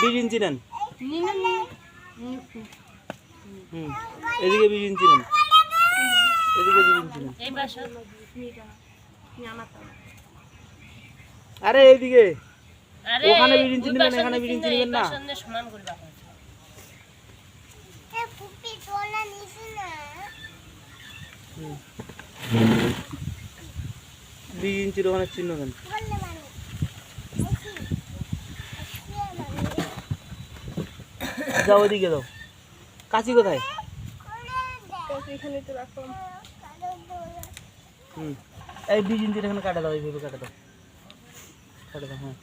বিশ ইঞ্চি নেন। হুম এদিকে বিশ ইঞ্চি নেন। এদিকে বিশ ইঞ্চি নেন। আরে এইদিকে। আরে ওখানে ওই নিবেন, এখানে নিচে, নিবেন না। বিশ ইঞ্চির ওখানে চিহ্ন দেন। যাও ওদিকে দাও কাশি কোথায়? হুম। এই বিশ ইঞ্চির এখানে কাটা দাও এইভাবে কাটা দাও। কাটা দাও হ্যাঁ।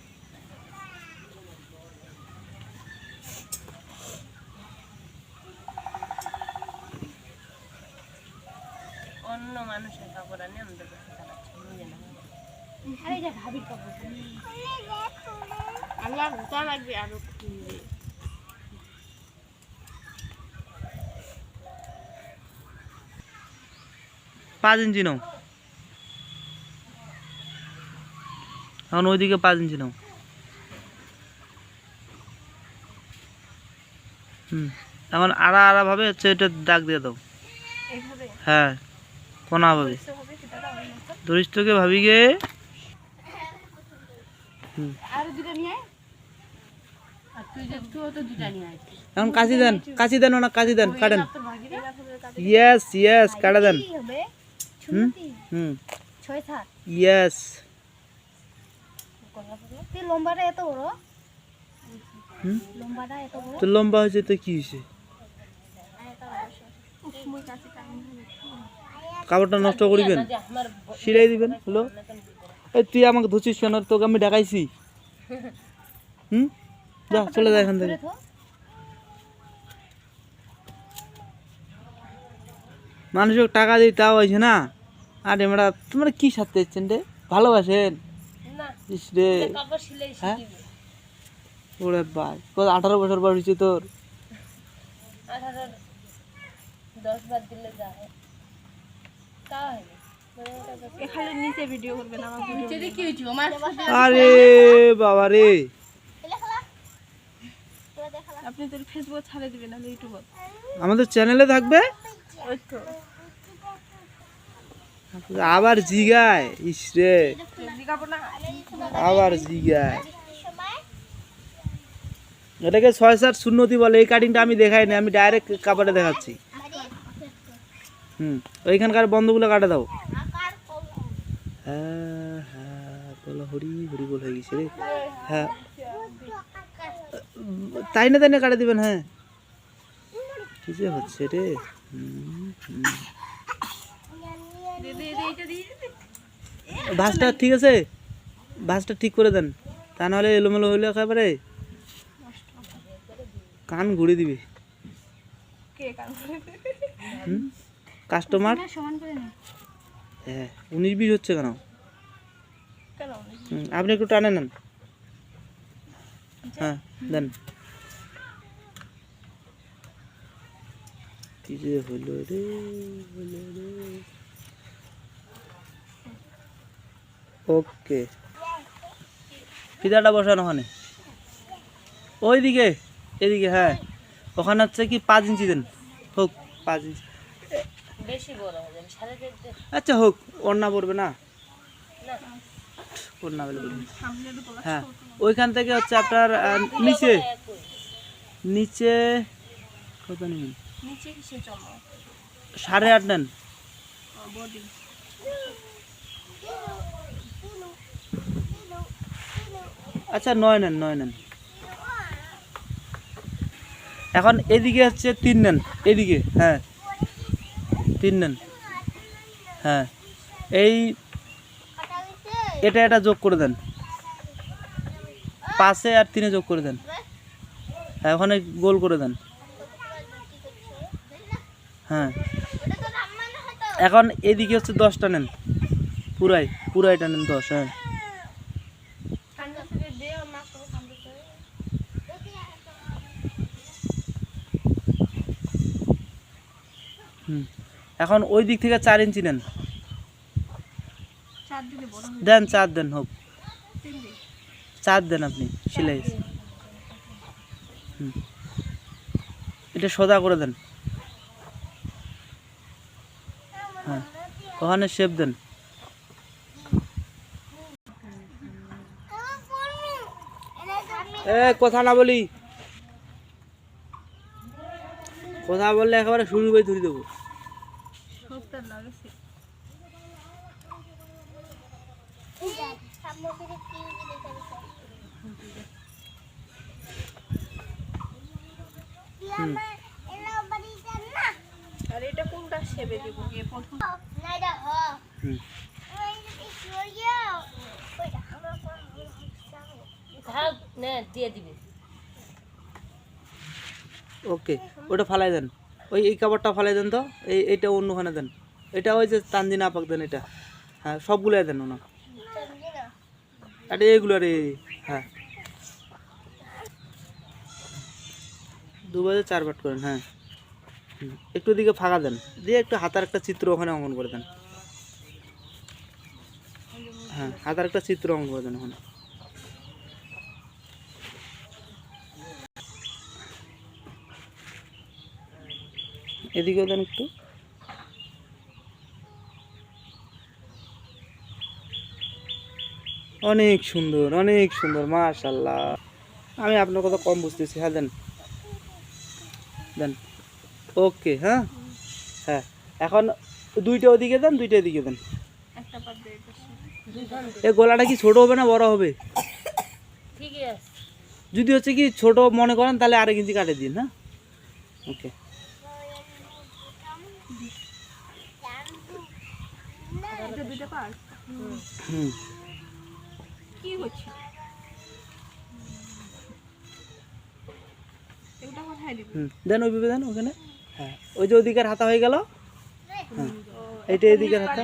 অন্য মানুষের কাপড় আনে আমাদের কাছে চালাচ্ছে নিজে না। আল্লাহ গোটা লাগবে আরও পাঁচ ইঞ্চি নাও। এখন ওইদিকে পাঁচ ইঞ্চি নাও। হুম এখন আড়া আড়া ভাবে হচ্ছে এটা দাগ দিয়ে দাও। হ্যাঁ কোনা ভাবে। হবে সেটা হবে না তো। ধরিস তোকে ভাবি গে। এখন কাশি দেন কাশি দেন কাশি দেন কাটেন। ইয়েস ইয়েস কাটা দেন। হুম? হুম? ছয় ইয়েস লম্বাটা এত বড়? হুম? লম্বাটা এত বড়? তো লম্বা হয়েছে তো কি হয়েছে? কাপড়টা নষ্ট করিবেন সিলাই দিবেন? হ্যালো? এই তুই আমাকে ধুচিস কেন? তোকে আমি ডাকাইছি। হুম? যা চলে যা এখান থেকে। মানুষকে টাকা দিই তাও হয়েছে না? আর আমরা তোমরা কি সাথে এসছেন রে? ভালোবাসেন? না। রে। হ্যাঁ? ওরে ভাই কত আঠারো বছর বয়স হয়েছে তোর? আরে বাবা রে। আপনি তোর ফেসবুক ছাড়ে দিবেন না ইউটিউব আমাদের চ্যানেলে থাকবে? ওই তো। আবার জিগায়, ইস রে। আবার জিগায়। এটাকে ছয় সাত শূন্যতি বলে, এই কাটিংটা আমি দেখাই না আমি ডাইরেক্ট কাপড়ে দেখাচ্ছি। হুম, ওইখানকার বন্ধগুলো কাটে দাও। হ্যাঁ হ্যাঁ হরি হরি হয়ে তাই না তাই না কাটে দিবেন হ্যাঁ। কি যে হচ্ছে রে। ভাঁজটা ঠিক আছে? ভাঁজটা ঠিক করে দেন। তা নাহলে এলোমেলো হইলে একেবারে। কান ঘুরে দিবে। হুম? কাস্টমার? সমান করে নে। হ্যাঁ উনিশ বিশ হচ্ছে কেন? কেন আপনি একটু টানে নেন। হ্যাঁ দেন। কি যে হলো রে হলো রে। ওকে ফিদাটা বসান ওখানে। ওইদিকে এদিকে হ্যাঁ। ওখানে হচ্ছে কি পাঁচ ইঞ্চি দেন। হোক পাঁচ ইঞ্চি। বেশি বড় যাবে সাড়ে চারটে আচ্ছা হোক ওড়না পড়বে না? না। ওড়না বলে হ্যাঁ ওইখান থেকে হচ্ছে আপনার নিচে। নিচে কত নেবেন? সাড়ে আট নেন বডি আচ্ছা নয় নেন নয় নেন। এখন এদিকে হচ্ছে তিন নেন, এদিকে হ্যাঁ। তিন নেন হ্যাঁ। এই এটা এটা যোগ করে দেন। পাশে আর তিনে যোগ করে দেন। হ্যাঁ ওখানে গোল করে দেন। হ্যাঁ। এখন এদিকে হচ্ছে দশটা নেন। পুরাই, পুরাইটা নেন দশ হ্যাঁ ঠান্ডা থেকে দে না তো ঠান্ডা থেকে হুম এখন ওই দিক থেকে চার ইঞ্চি নেন। দেন চার দেন হোক। চার দেন আপনি সিলাই। হুম। এটা সোজা করে দেন। হ্যাঁ ওখানে শেপ দেন। এ কথা না বলি। কথা বললে একেবারে শুরু করে ধরে দেবো। আর এটা কোনটা সেবে দিব? ওকে, ওটা ফালাই দেন। ওই, এই কাপড়টা ফালাই দেন তো, এই এটা অন্যখানে দেন। এটা ওই যে তানজিনা আপাক দেন এটা। হ্যাঁ সবগুলো দেন ওনা আরে এইগুলো হ্যাঁ। দু বাজে চার বাট করেন হ্যাঁ। একটু দিকে ফাঁকা দেন। দিয়ে একটু হাতার একটা চিত্র ওখানে অঙ্কন করে দেন। হ্যাঁ হাতার একটা চিত্র অঙ্কন করে দেন ওখানে। এদিকেও দেন একটু। অনেক সুন্দর অনেক সুন্দর মাশাল্লাহ আমি আপনার কথা কম বুঝতেছি হ্যাঁ দেন। দেন। ওকে হ্যাঁ? হ্যাঁ এখন দুইটা ওদিকে দেন দুইটা এদিকে দেন। এ গলাটা কি ছোট হবে না বড় হবে? যদি হচ্ছে কি ছোট মনে করেন তাহলে আরেক ইঞ্চি কাটে দিন হ্যাঁ? ওকে এটা দুটো পাস হুম কি হচ্ছে এটা দেন ওইভাবে দেন ওখানে। হ্যাঁ। ওই যে ওদিকের হাতা হয়ে গেল? হ্যাঁ। এইটা এদিকের হাতা?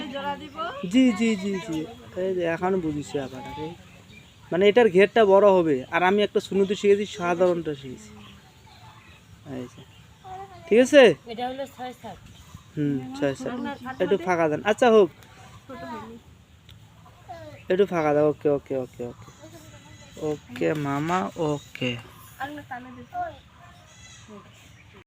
জি জি জি জি। এই যে এখন বুঝিস আবার মানে এটার ঘেরটা বড় হবে। আর আমি একটা সুনুতি শিখেছি, সাধারণটা শিখেছি। ঠিক আছে? এটা হলো ছয় সাত। হুম ছয় সাত একটু ফাঁকা দেন। আচ্ছা হোক। একটু ফাঁকা দাও। ওকে ওকে ওকে ওকে। ওকে মামা ওকে।